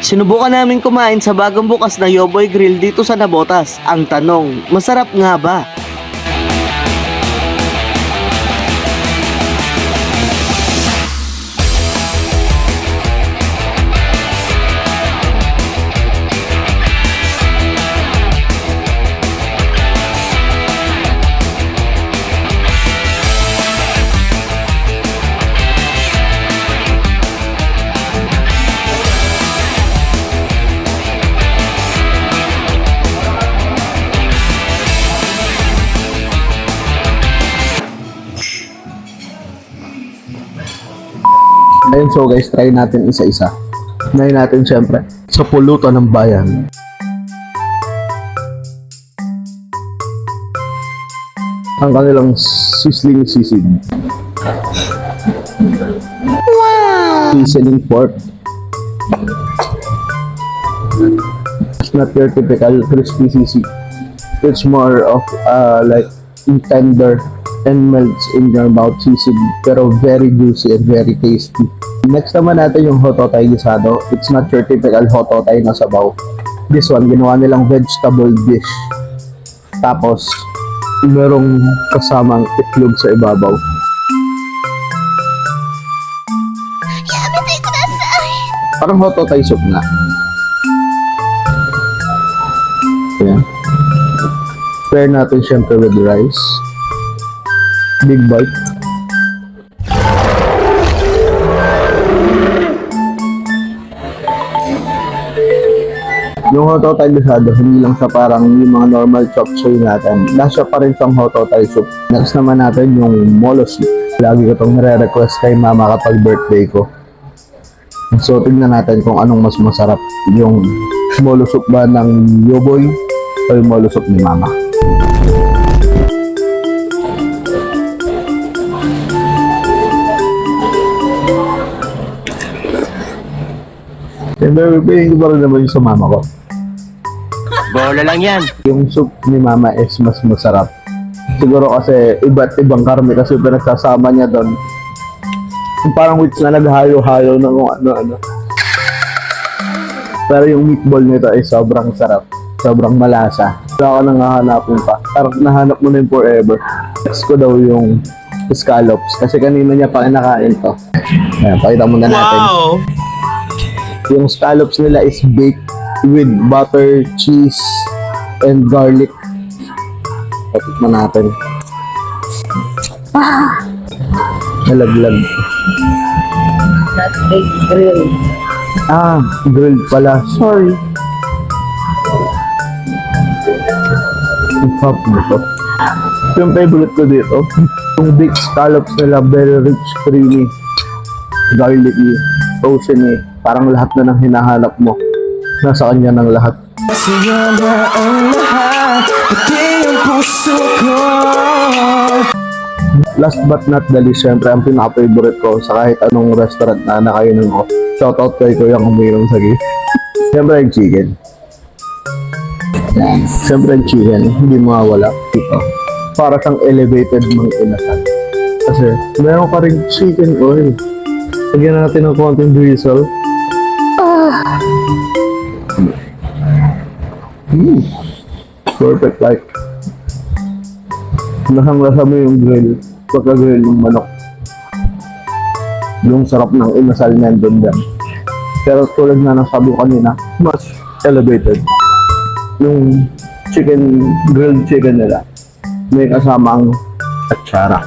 Sinubukan namin kumain sa bagong bukas na Yoboy Grill dito sa Nabotas. Ang tanong, masarap nga ba? Ayun, so guys, try natin isa-isa. Try natin syempre sa pulutan ng bayan. Ang kanilang sizzling sisig. Wow! Seasoning pork. It's not your typical crispy sisig. It's more of uh, like tender and melts in your mouth sisig pero very juicy and very tasty. Next naman natin yung hototay gisado. It's not your typical hototay na sabaw. This one, ginawa nilang vegetable dish. Tapos, merong kasamang itlog sa ibabaw. Parang hototay soup na. Ayan. Pair natin syempre with rice. Big bite. Yung hoto tayo bisado, hindi lang siya parang yung mga normal chop suey natin. Nasa pa rin siyang hoto tayo soup. Next naman natin yung molo. Lagi ko itong nire-request kay mama kapag birthday ko. So, tingnan natin kung anong mas masarap. Yung molo soup ba ng yoboy o yung molo soup ni mama. Siyempre, pipiliin ko pa rin naman yung sa mama ko. Bola lang yan. Yung soup ni mama is mas masarap. Siguro kasi iba't ibang karne kasi pinagsasama niya doon. Yung parang which na naghayo-hayo ng kung ano-ano. Pero yung meatball nito ay sobrang sarap. Sobrang malasa. Wala ka nang hahanapin pa. Parang nahanap mo na yung forever. Next ko daw yung scallops. Kasi kanina niya pa kinakain to. Ayan, pakita mo na natin. Yung scallops nila is baked with butter, cheese, and garlic. Patikman natin. Ah! Nalaglag. Not big grill. Ah, grilled pala. Sorry. Nito. Yung favorite ko dito, yung baked scallops nila, very rich, creamy, garlicky, oceany. Parang lahat na ng hinahanap mo. Nasa kanya ng lahat. Sa'yo na ang lahat Pati ang puso ko Last but not the least, syempre, ang pinaka-favorite ko sa kahit anong restaurant na nakainan ko. Shoutout kay Kuya Kumirong sa gift. Syempre, yung chicken. Syempre, yung chicken, hindi mawawala dito. Para siyang elevated mang inasal. Kasi, meron ka rin chicken oil. Lagyan natin ng konting drizzle. Mm. Perfect like. Lasang-lasa mo yung grill. Pagka-grill ng manok. Yung sarap ng inasal nandun din. Pero tulad nga ng sabi ko kanina, mas elevated. Yung chicken, grilled chicken nila, may kasamang atsara.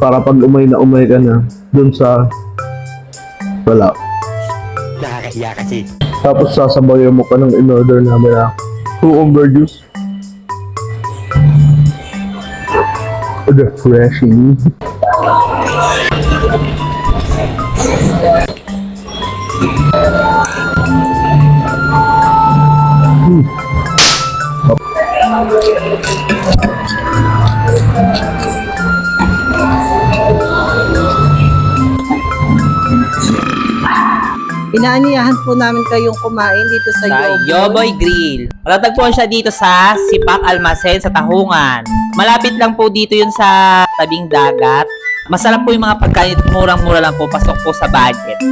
Para pag umay na umay ka na, dun sa wala. Nakakahiya kasi. Tapos sasabayan mo pa ng in-order namin na to The Refreshing. Inaanyayahan po namin kayong kumain dito sa, sa Yoboy. Yoboy Grill. Matatagpuan siya dito sa Sipak Almacen sa Tahungan. Malapit lang po dito yun sa tabing dagat. Masarap po yung mga pagkain. Murang-mura lang po. Pasok po sa budget.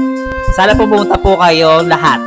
Sana po pumunta po kayo lahat.